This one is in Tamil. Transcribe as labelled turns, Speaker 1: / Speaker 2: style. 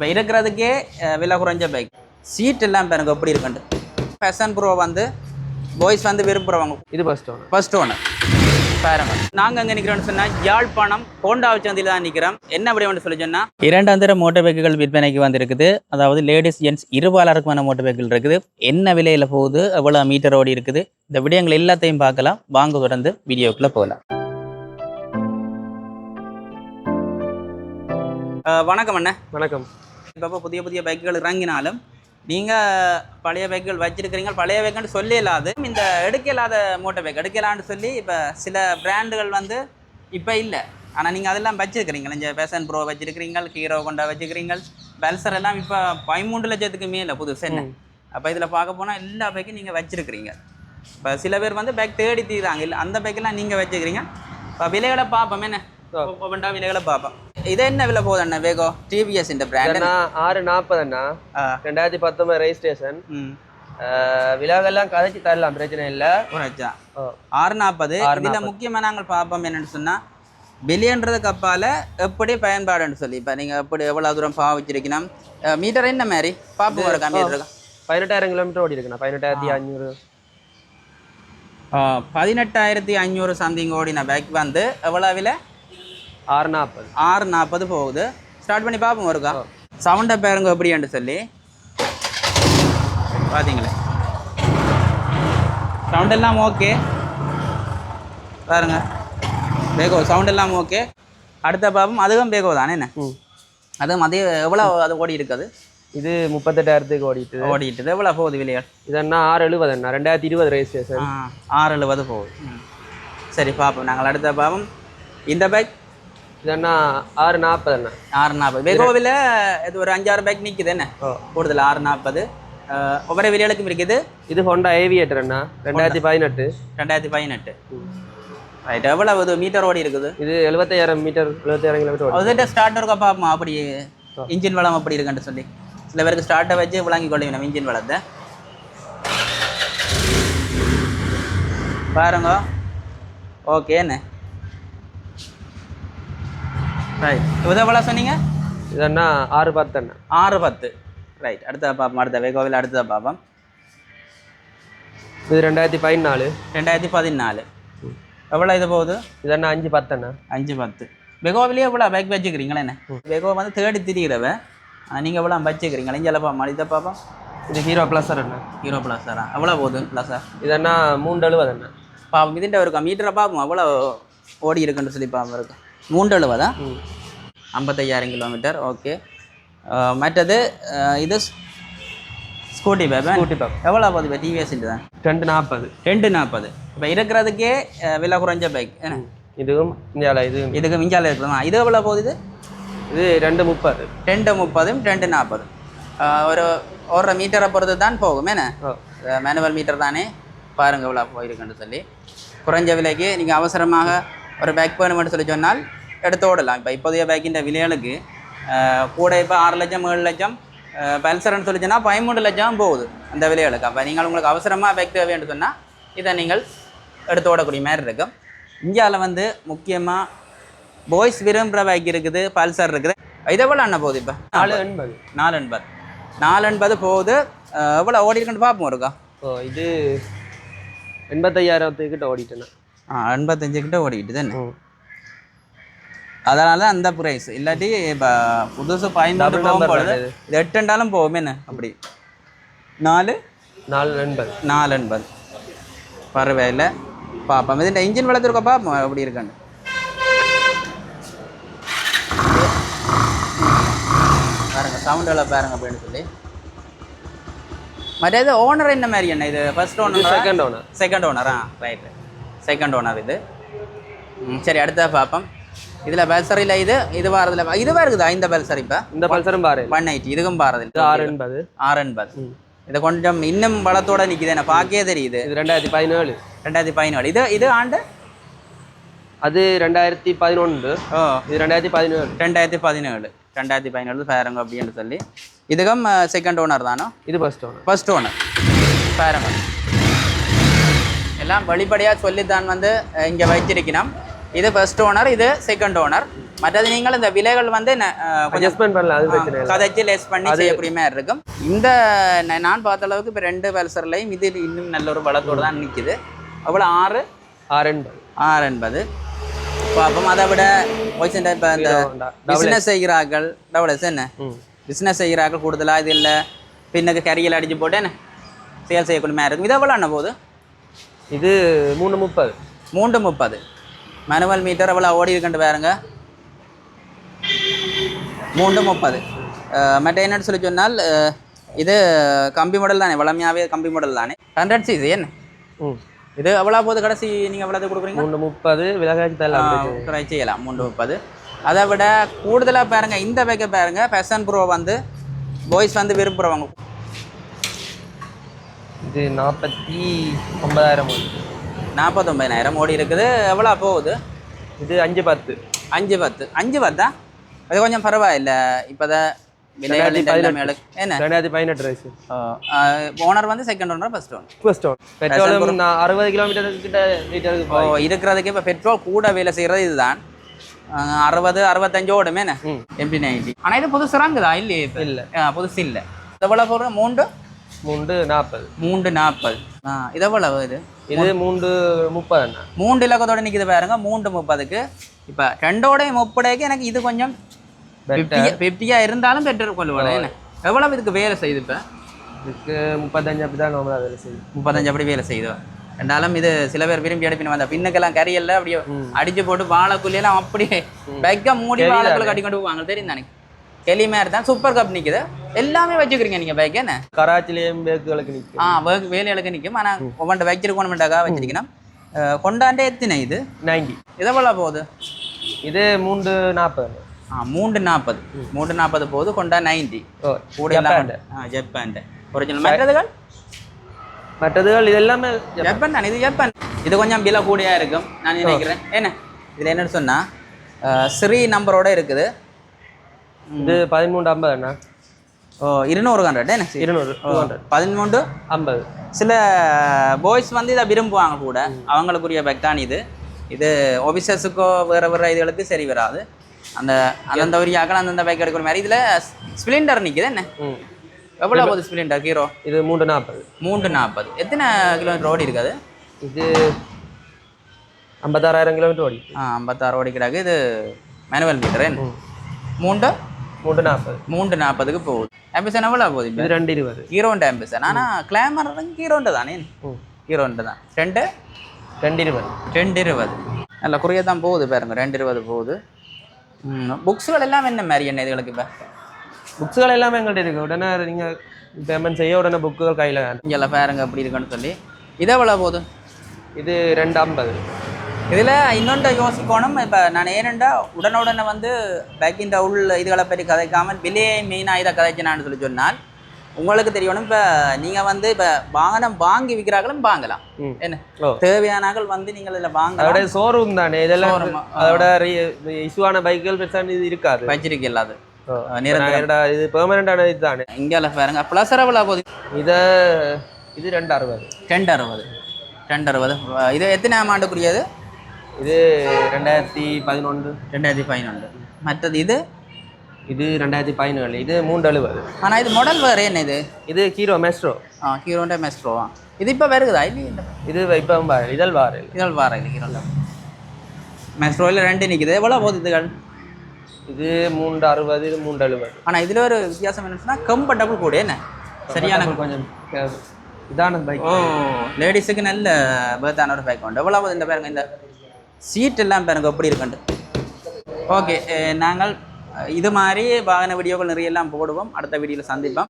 Speaker 1: இப்போ இருக்கிறதுக்கே விலை குறைஞ்ச பைக் சீட் எல்லாம் பாருங்க எப்படி இருக்குண்டு ஃபேஷன் ப்ரோ வந்து பாய்ஸ் வந்து விரும்புகிறவங்க
Speaker 2: இது ஃபர்ஸ்ட் ஒன்று
Speaker 1: ஃபர்ஸ்ட் ஒன்று பாருங்க. நாங்கள் அங்கே நிற்கிறோம்னு சொன்னால் யாழ்ப்பாணம் கோண்டா சந்தையில் தான் நிற்கிறோம் என்ன அப்படி ஒன்று சொல்லி சொன்னால் இரண்டாம் தர மோட்டர் பைக்குகள் விற்பனைக்கு வந்திருக்குது. அதாவது லேடிஸ் ஜென்ட்ஸ் இருபாலருக்குமான மோட்டர் பைக்குகள் இருக்குது. என்ன விலையில் போகுது? எவ்வளோ மீட்டர் ஓடி இருக்குது? இந்த விடயங்கள் எல்லாத்தையும் பார்க்கலாம். வாங்க தொடர்ந்து வீடியோக்குள்ளே போகலாம். வணக்கம் அண்ணே.
Speaker 2: வணக்கம்.
Speaker 1: இப்போ புதிய புதிய பைக்குகள் இறங்கினாலும் நீங்கள் பழைய பைக்குகள் வச்சிருக்கிறீங்க பழைய பைக்குன்னு சொல்லி இல்லாது இந்த எடுக்க இல்லாத மோட்டர் பைக் எடுக்கலான்னு சொல்லி இப்போ சில பிராண்டுகள் வந்து இப்போ இல்லை. ஆனால் நீங்கள் அதெல்லாம் வச்சிருக்கிறீங்க இந்த பேஷன் ப்ரோ வச்சிருக்கிறீங்க ஹீரோ கொண்டா வச்சிருக்கிறீங்க பல்சர் எல்லாம் இப்போ பதிமூன்று லட்சத்துக்கு மேலே புதுசு என்ன? அப்போ இதில் பார்க்க போனால் எல்லா பைக்கும் நீங்கள் வச்சிருக்கிறீங்க. இப்போ சில பேர் வந்து பைக் தேடி தீராங்க இல்லை அந்த பைக்கெல்லாம் நீங்கள் வச்சுக்கிறீங்க இப்போ விலைகளை பார்ப்போம் என்ன? விலைகளை பார்ப்போம். இது என்ன விலை போகுது அண்ணா? வேகோ டிவிஎஸ் இந்த பிராண்ட்
Speaker 2: அண்ணா ஆறு நாற்பது அண்ணா. ரெண்டாயிரத்தி பத்தொன்பது ரெஜிஸ்ட்ரேஷன் விழாவெல்லாம் கதைச்சு தரலாம் பிரச்சனை இல்லை.
Speaker 1: ஆறு நாற்பது. இதில் முக்கியமாக நாங்கள் பார்ப்போம் என்னன்னு சொன்னால் வெளியன்றதுக்கு அப்பால் எப்படி பயன்பாடுன்னு சொல்லி. இப்போ நீங்கள் எப்படி எவ்வளோ தூரம் பாவிச்சிருக்கணும்? மீட்டர் என்ன மாதிரி? பார்ப்போம் ஒரு கம்மியாக இருக்கும்
Speaker 2: பதினெட்டாயிரம் கிலோமீட்டர் ஓடி இருக்குண்ணா. பதினெட்டாயிரத்தி அஞ்சூறு
Speaker 1: பதினெட்டாயிரத்தி ஐநூறு சம்திங் ஓடின பைக் வந்து எவ்வளோ விலை?
Speaker 2: ஆறு நாற்பது
Speaker 1: ஆறு நாற்பது போகுது. ஸ்டார்ட் பண்ணி பார்ப்போம் ஒருக்கா. சவுண்டை பேருங்க எப்படின்னு சொல்லி. பார்த்தீங்களே சவுண்ட் எல்லாம் ஓகே பாருங்க. பேகோ சவுண்ட் எல்லாம் ஓகே அடுத்த பாப்போம். அதுவும் பேகோ தானே. என்ன? அதுவும் அதே எவ்வளோ அது ஓடி இருக்குது
Speaker 2: இது முப்பத்தெட்டாயிரத்துக்கு ஓடிட்டு.
Speaker 1: ஓடிட்டு எவ்வளோ போகுது விலைகள்
Speaker 2: இது அண்ணா ஆறு எழுபது அண்ணா ரெண்டாயிரத்தி இருபது ரெஜிஸ்ட்ரேஷன்
Speaker 1: ஆறு எழுபது போகுது. சரி பார்ப்போம். நாங்கள் அடுத்த பாப்போம். இந்த பைக்
Speaker 2: இது அண்ணா ஆறு நாற்பது அண்ணா.
Speaker 1: ஆறு நாற்பது வெகோவில் இது ஒரு அஞ்சாறு பைக் நிற்குது என்ன? கூடுதல் ஆறு நாற்பது ஒவ்வொரு விலைகளுக்கும் இருக்குது?
Speaker 2: இது ஹோண்டா ஏவியேட்டர் அண்ணா. ரெண்டாயிரத்தி பதினெட்டு.
Speaker 1: ரெண்டாயிரத்தி பதினெட்டு. ரைட் எவ்வளவு இது மீட்டர் ஓடி இருக்குது?
Speaker 2: இது எழுபத்தாயிரம் மீட்டர் எழுபத்தாயிரம் கிலோமீட்டர்
Speaker 1: அதுகிட்ட ஸ்டார்டர் இருக்கா. பார்ப்போம் அப்படி இன்ஜின் வளம் அப்படி இருக்குன்னு சொல்லி. சில பேருக்கு ஸ்டார்ட்டை வச்சு விளங்கி கொள்ள நம்ம இன்ஜின் வளத்தை. பாருங்க. ஓகே என்ன? ரைட் இது எவ்வளோ சொன்னீங்க?
Speaker 2: இது அண்ணா ஆறு பத்து அண்ணா.
Speaker 1: ஆறு பத்து. ரைட் அடுத்த பார்ப்போம் அடுத்த வெகோவில் அடுத்த பார்ப்போம்
Speaker 2: இது ரெண்டாயிரத்தி பதினாலு.
Speaker 1: ரெண்டாயிரத்தி பதினாலு. எவ்வளோ இது போகுது?
Speaker 2: இது அண்ணா அஞ்சு பத்து அண்ணா.
Speaker 1: அஞ்சு பத்து. பெகோவிலேயே எவ்வளோ பைக் வச்சுக்கிறீங்களா என்ன? பெகோ வந்து தேடி திரிகிறவ நீங்கள் எவ்வளோ வச்சுக்கிறீங்களா? இங்கே பார்ப்போம் மனித பார்ப்போம்
Speaker 2: இது ஹீரோ ப்ளஸர் அண்ணா.
Speaker 1: ஹீரோ ப்ளஸரா? எவ்வளோ போகுது ப்ளஸா
Speaker 2: இது அண்ணா மூன்று எழுபது அண்ணா.
Speaker 1: பாப்போம் இதுண்ட இருக்கா மீட்டரை பார்ப்போம் எவ்வளோ ஓடி இருக்குன்னு சொல்லி பார்ப்போம் இருக்கு. மூன்று எழுபதா
Speaker 2: ம்.
Speaker 1: ஐம்பத்தையாயிரம் கிலோமீட்டர் ஓகே மற்றது இது ஸ்கூட்டி பேப்பர்
Speaker 2: ஸ்கூட்டி பேப்
Speaker 1: எவ்வளோ போகுது இப்போ டிவிஎஸ் தான்
Speaker 2: ரெண்டு நாற்பது.
Speaker 1: ரெண்டு நாற்பது. இப்போ இருக்கிறதுக்கே விலை குறைஞ்ச பைக்
Speaker 2: இதுவும் இந்தியாவில் இது
Speaker 1: இதுக்கு மிஞ்சால இருக்குதுமா இது எவ்வளோ போகுது இது?
Speaker 2: இது ரெண்டு முப்பது.
Speaker 1: ரெண்டு முப்பதும் ரெண்டு நாற்பது ஒரு ஒரு மீட்டரை பொறுத்து தான் போகும் என்ன? மேனுவல் மீட்டர் தானே? பாருங்க இவ்வளோ போயிருக்குன்னு சொல்லி. குறைஞ்ச விலைக்கு நீங்கள் அவசரமாக ஒரு பேக் வேணும்னு சொல்லி சொன்னால் எடுத்து ஓடலாம் இப்போ இப்போதைய பேக்கின்ற விலைகளுக்கு கூட இப்போ ஆறு லட்சம் ஏழு லட்சம் பல்சர்னு சொல்லி சொன்னால் பதிமூணு லட்சம் போகுது அந்த விலைகளுக்கு அப்போ நீங்கள் உங்களுக்கு அவசரமாக பேக் தேவைன்னு சொன்னால் இதை நீங்கள் எடுத்து ஓடக்கூடிய மாதிரி இருக்கும் இந்தியாவில் வந்து முக்கியமாக பாய்ஸ் விரும்புகிற பைக் இருக்குது பல்சர் இருக்குது இதை எவ்வளோ அண்ணா போகுது இப்போ
Speaker 2: நாலு எண்பது
Speaker 1: நாலு எண்பது நாலு எண்பது போகுது எவ்வளோ ஓடி இருக்குன்னு பார்ப்போம் இருக்கா
Speaker 2: ஓ இது எண்பத்தையாயிரத்துக்கிட்ட ஓடிட்டேண்ணா
Speaker 1: ஆ எண்பத்தஞ்சு கிட்ட ஓடிக்கிட்டு தானே அதனால அந்த ப்ரைஸ் இல்லாட்டி இப்போ புதுசு
Speaker 2: number
Speaker 1: போகும்பொழுது
Speaker 2: இது?
Speaker 1: இது எட்டுண்டாலும் போகும். என்ன? அப்படி. நாலு?
Speaker 2: நாலு எண்பது
Speaker 1: நாலு எண்பது பரவாயில்ல. பார்ப்போம் இதுண்ட இன்ஜின் வளர்த்துருக்கா பார்ப்போம் எப்படி இருக்கான்னு பாருங்க சவுண்ட் எல்லாம் பாருங்க அப்படின்னு சொல்லி. மற்ற இது ஓனர் என்ன மாதிரி என்ன? இது first owner
Speaker 2: second owner
Speaker 1: second ஓனரா right second owner இது. சரி அடுத்தா பார்ப்போம் இதில் பல்சர் இல்லை இது இது வாரதில் இதுவாக இருக்குதா இந்த பல்சர் இப்போ?
Speaker 2: இந்த பல்சரும் பாரு
Speaker 1: ஒன் எயிட்டி இதுக்கும் பாரதில்
Speaker 2: இது ஆறு எண்பது
Speaker 1: ஆறு எண்பது இது கொஞ்சம் இன்னும் பலத்தோட நிற்கிது எனக்கு பார்க்கவே தெரியுது.
Speaker 2: இது ரெண்டாயிரத்தி பதினேழு.
Speaker 1: ரெண்டாயிரத்தி பதினேழு. இது இது ஆண்டு?
Speaker 2: அது ரெண்டாயிரத்தி பதினொன்று. இது ரெண்டாயிரத்தி பதினேழு.
Speaker 1: ரெண்டாயிரத்தி பதினேழு. ரெண்டாயிரத்தி பதினேழு பாருங்க அப்படின்னு சொல்லி. இதுக்கும் செகண்ட் ஓனர் தானோ?
Speaker 2: இது ஃபர்ஸ்ட் ஓனர்
Speaker 1: ஃபர்ஸ்ட் ஓனர் பாருங்க எல்லாம் வெளிப்படையாக சொல்லித்தான் வந்து இங்கே வச்சிருக்கணும் இது ஃபர்ஸ்ட் ஓனர் இது செகண்ட் ஓனர் மற்றது நீங்கள் இந்த விலைகள் வந்து
Speaker 2: அட்ஜஸ்ட்மெண்ட் பண்ணலாம் அது பிரச்சனை இல்லை.
Speaker 1: கதைச்சு லேஸ் பண்ணி செய்யக்கூடிய மாதிரி இருக்கும். இந்த நான் பார்த்த அளவுக்கு இப்போ ரெண்டு பல்சர்லையும் இது இன்னும் நல்ல ஒரு பலத்தோடு தான் நிற்கிது அவ்வளோ ஆறு?
Speaker 2: ஆறு எண்பது
Speaker 1: ஆறு என்பது. பார்ப்போம் அதை விட ஒய்சென்ட் இப்போ இந்த. பிஸ்னஸ் செய்கிறார்கள். டபுள் எஸ் என்ன? பிஸ்னஸ் செய்கிறார்கள் கூடுதலாக இது இல்லை. பின்னுக்கு கரியில் அடிச்சு போட்டு என்ன? சேல் செய்யக்கூடிய மாதிரி இருக்கும். இது எவ்வளோ என்ன போகுது?
Speaker 2: இது மூணு முப்பது.
Speaker 1: மூன்று முப்பது. மேனுவல் மீட்டர் எவ்வளோ ஓடி இருக்குன்ட்டு பாருங்க. மூன்று முப்பது. என்னன்னு சொல்லி சொன்னால் இது கம்பி மாடல் தானே வளமையாகவே கம்பி மாடல் தானே. ஹண்ட்ரட் சிசி என்ன? இது எவ்வளோ போகுது கடைசி நீங்கள் எவ்வளோ கொடுக்குறீங்க?
Speaker 2: மூணு முப்பது தரலாம்
Speaker 1: ட்ரை செய்யலாம் மூன்று முப்பது. அதை விட கூடுதலாக பாருங்க இந்த பேக்கை பாருங்க பெசன் ப்ரோ வந்து பாய்ஸ் வந்து விரும்புகிறவங்க
Speaker 2: இது நாற்பத்தி ஒன்பதாயிரம் வருது.
Speaker 1: நாற்பத்தொம்பதினாயிரம் ஓடி இருக்குது. எவ்வளோ போகுது?
Speaker 2: இது அஞ்சு பத்து.
Speaker 1: அஞ்சு பத்து. அஞ்சு பத்தா? அது கொஞ்சம் பரவாயில்ல. இப்போதான் ஓனர் வந்து second owner first owner
Speaker 2: first பெட்ரோலும் நான் அறுபது கிலோமீட்டர் கிட்ட லிட்டருக்கு
Speaker 1: இருக்கிறதுக்கு இப்போ பெட்ரோல் கூட வேலை செய்கிறது இதுதான். அறுபது அறுபத்தஞ்சு ஓடுமே. எம்பி நைன்டி ஆனால் இது புதுசு இறங்குதா இல்லையே இப்போ.
Speaker 2: இல்லை.
Speaker 1: புதுசு இல்லை. எவ்வளோ போடுற? மூன்று?
Speaker 2: மூன்று நாற்பது.
Speaker 1: மூன்று நாற்பது. ஆ இது எவ்வளவு இது?
Speaker 2: இது மூன்று முப்பது
Speaker 1: மூன்று இலக்கத்தோட நிற்கிது பாருங்க மூன்று முப்பதுக்கு. இப்போ ரெண்டோடைய முப்படைக்கு எனக்கு இது கொஞ்சம் ஃபிஃப்டியா ஃபிஃப்டியாக இருந்தாலும் பெட்டர் கொள்ளுவாங்க என்ன? எவ்வளவு இதுக்கு வேலை செய்யுது இப்போ?
Speaker 2: இதுக்கு முப்பத்தஞ்சு அப்படி தான் நம்ம வேலை செய்யும்
Speaker 1: முப்பத்தஞ்சு அப்படி வேலை செய்யுது? ரெண்டாலும் இது சில பேர் விரும்பி எடுப்பின வந்த பின்னுக்கெல்லாம் கரியல்ல அப்படியே அடிச்சு போட்டு வாழைக்குள்ளையெல்லாம் அப்படியே பைக்கை மூடி வாழைக்குள்ள கட்டி கொண்டு போவாங்க. தெரியும் தானே மாதிரி தான் சூப்பர் கப் நிற்குது எல்லாமே வச்சுக்கிறீங்க நீங்கள் பைக் என்ன?
Speaker 2: கராச்சிலேயும் பேக்குகளுக்கு நிற்கும்
Speaker 1: ஆ வேக் வேலைகளுக்கு நிற்கும் ஆனால் ஒவ்வொன்றை வச்சிருக்கணுமெண்டாக்கா வச்சிருக்கணும் அஹ், கொண்டாண்டே எத்தின இது?
Speaker 2: நைன்டி.
Speaker 1: இதெவ்வளோ போகுது?
Speaker 2: இது மூன்று நாற்பது.
Speaker 1: ஆ மூன்று நாற்பது. மூன்று நாற்பது போகுது கொண்டா நைன்டி. கூட ஆ ஜப்பான் ஒரிஜினல் மற்றதுகள்?
Speaker 2: மற்றதுகள் இது எல்லாமே ஜப்பான்.
Speaker 1: ஜப்பான் தான் இது ஜப்பான் இது கொஞ்சம் விலை கூடியா இருக்கும் நான் நினைக்கிறேன். என்ன? இதில் என்னன்னு சொன்னால் ஸ்ரீ நம்பரோட இருக்குது.
Speaker 2: இது பதிமூன்று ஐம்பது அண்ணா.
Speaker 1: ஓ இருநூறு ஹண்ட்ரட் என்ன
Speaker 2: இருநூறு
Speaker 1: பதிமூன்று?
Speaker 2: ஐம்பது.
Speaker 1: சில பாய்ஸ் வந்து இதை விரும்புவாங்க கூட. அவங்களுக்குரிய பேக் தான் இது. இது ஆஃபீஸர்ஸுக்கோ வேறு வேறு இதுகளுக்கு சரி வராது. அந்த அந்தந்த ஒரு யாக்கள் அந்தந்த பைக் எடுக்கிற மாதிரி. இதில் ஸ்ப்ளெண்டர் நிற்குது என்ன? எவ்வளோ போகுது ஸ்ப்ளெண்டர் ஹீரோ
Speaker 2: இது மூன்று நாற்பது.
Speaker 1: மூன்று நாற்பது. எத்தனை கிலோமீட்டர் ஓடி இருக்காது
Speaker 2: இது ஐம்பத்தாறாயிரம் கிலோமீட்டர் ஓடி
Speaker 1: ஆ ஐம்பத்தாறு ஓடி கிடாக்கு இது மேனுவல் மீட்டர் மூன்று?
Speaker 2: மூன்று நாற்பது.
Speaker 1: மூன்று நாற்பதுக்கு போகுது. ஆம்பிசன் எவ்வளோ போகுது இப்போ?
Speaker 2: ரெண்டு இருபது.
Speaker 1: ஹீரோண்ட ஆம்பிசன் ஆனால் கிளாமர் ஹீரோண்ட தானே? ஹீரோண்ட தான். ரெண்டு?
Speaker 2: ரெண்டு இருபது.
Speaker 1: ரெண்டு இருபது. நல்ல குறைய தான் போகுது பாருங்க. ரெண்டு இருபது போகுது. புக்ஸுகள் எல்லாம் என்ன மாதிரி என்ன இதுகளுக்கு இப்போ?
Speaker 2: புக்ஸுகள் எல்லாமே எங்கள்கிட்ட இருக்கு. உடனே நீங்கள் பேமெண்ட் செய்ய உடனே புக்குகள் கையில்.
Speaker 1: இங்கெல்லாம் பாருங்க அப்படி இருக்குன்னு சொல்லி. இது எவ்வளோ போகுது?
Speaker 2: இது ரெண்டு ஐம்பது.
Speaker 1: இதில் இன்னொன்று யோசிக்கணும். இப்போ நான் ஏனெண்டா உடனுடனே வந்து பேக் இந்த உள் இதுகளை பற்றி கதைக்காமல் விலையை மெயினாக இதை கதைச்சினான்னு சொல்லி சொன்னால் உங்களுக்கு தெரியணும் இப்போ நீங்கள் வந்து இப்போ வாகனம் வாங்கி விற்கிறாங்களும் வாங்கலாம். என்ன? தேவையானாக்கள் வந்து நீங்கள் இதில் வாங்கலாம்.
Speaker 2: அதோட ஷோரூம் தானே? இதெல்லாம். அதோட இஷ்யூவான பைக்குகள் பெருசாக இது இருக்காது.
Speaker 1: வச்சிருக்கு இல்லாது
Speaker 2: இது பெர்மனண்டான இது தானே?
Speaker 1: இங்கே பாருங்க. ப்ளஸ் எவ்வளோ போகுது.
Speaker 2: இதை இது ரெண்டு அறுபது.
Speaker 1: ரெண்டு அறுபது. ரெண்டு அறுபது. இது எத்தனை ஆண்டுக்குரியது?
Speaker 2: இது ரெண்டாயிரத்தி பதினொன்று.
Speaker 1: ரெண்டாயிரத்தி பதினொன்று. மற்றது இது?
Speaker 2: இது ரெண்டாயிரத்தி பதினேழு. இது மூன்று எழுபது
Speaker 1: ஆனால் இது மாடல் வேறு என்ன இது?
Speaker 2: இது ஹீரோ மெஸ்ட்ரோ
Speaker 1: ஆ ஹீரோண்டா மெஸ்ட்ரோவா இது இப்போ வருகுதா? இல்லை
Speaker 2: இது இப்போ இதழ் வாரல்
Speaker 1: இதழ் வார இது ஹீரோண்டா மெஸ்ட்ரோவில் ரெண்டு நிற்குது எவ்வளோ போகுது இதுகள்?
Speaker 2: இது மூன்று அறுபது இது மூன்று எழுபது
Speaker 1: ஆனால் இதில் ஒரு வித்தியாசம் என்னன்னா கம்ஃபர்டபுள் கூட என்ன? சரியான
Speaker 2: கொஞ்சம் இதான பைக்
Speaker 1: ஓ லேடிஸுக்கு நல்ல பேர்த்தான ஒரு பைக் உண்டு. எவ்வளோ போகுது இந்த பாருங்க இந்த சீட் எல்லாம் பாருங்க எப்படி இருக்குண்டு ஓகே நாங்கள் இது மாதிரி வாகன வீடியோக்கள் நிறைய எல்லாம் போடுவோம். அடுத்த வீடியோவில் சந்திப்போம்.